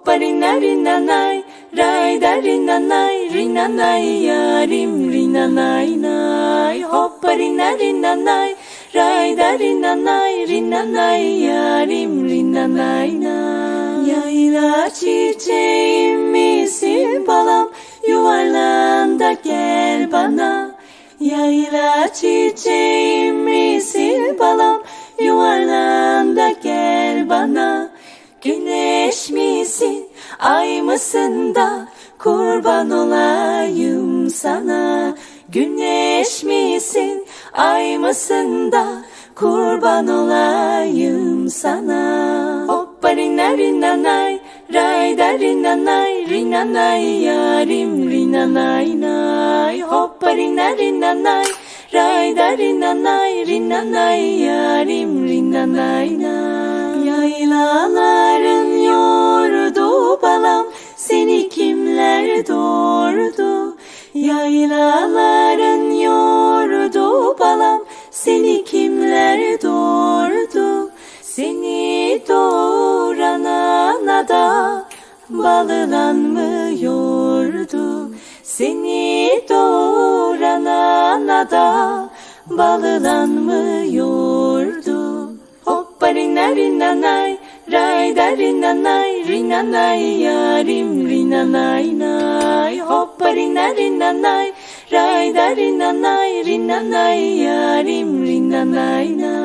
hoppa rina rina nay, ray da rina nay, rina nay yarim rina nay nay, hoppa rina rina nay, ray da rina nay, rina nay yarim rina nay nay. Yayla çiçeğim misin balam, yuvarlan da gel bana. Yayla çiçeğim ay mısın da kurban olayım sana. Güneş misin, ay mısın da kurban olayım sana. Hoppa rina rina nay, ray da rina nay, rina nay yarim rina nay nay. Hoppa rina rina nay, ray da rina nay, rina nay yarim rina nay nay. Yaylaların kimler doğurdu? Yaylaların yordu balam, seni kimler doğurdu? Seni doğuran ana da balılan mı yordu? Seni doğuran ana da balılan mı yordu? Hoppa rina rina nay, ray da rina nay. Hoppa rina rina nay, ray da rina nay, rina nay yarim rina nay nay.